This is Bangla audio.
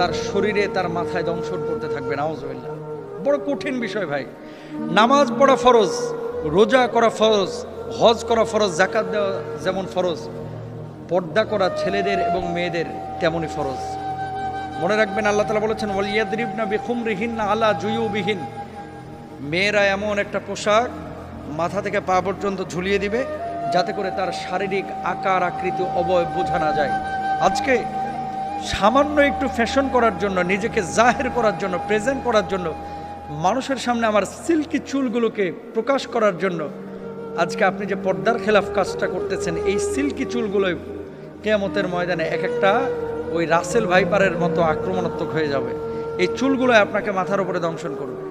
তার শরীরে, তার মাথায় দংশন করতে থাকবে নাওজবিল্লা বড় কঠিন বিষয় ভাই। নামাজ পড়া ফরজ, রোজা করা ফরজ, হজ করা ফরজ জাকাত দেওয়া যেমন ফরজ, পর্দা করা ছেলেদের এবং মেয়েদের তেমনই ফরজ। মনে রাখবেন আল্লাহ তালা বলেছেন, ওয়ালিয়াদ্রিবনা বেখুম রিহিন না আল্লাহ জুয়ুবিহীন। মেয়েরা এমন একটা পোশাক মাথা থেকে পা পর্যন্ত ঝুলিয়ে দিবে, যাতে করে তার শারীরিক আকার, আকৃতি, অবয়ব বোঝা না যায়। আজকে সামান্য একটু ফ্যাশন করার জন্য, নিজেকে জাহের করার জন্য প্রেজেন্ট করার জন্য, মানুষের সামনে আমার সিল্কি চুলগুলোকে প্রকাশ করার জন্য আজকে আপনি যে পর্দার খেলাফ কাজটা করতেছেন, এই সিল্কি চুলগুলোই কেয়ামতের ময়দানে এক একটা ওই রাসেল ভাইপারের মতো আক্রমণাত্মক হয়ে যাবে। এই চুলগুলো আপনাকে মাথার উপরে দংশন করবে।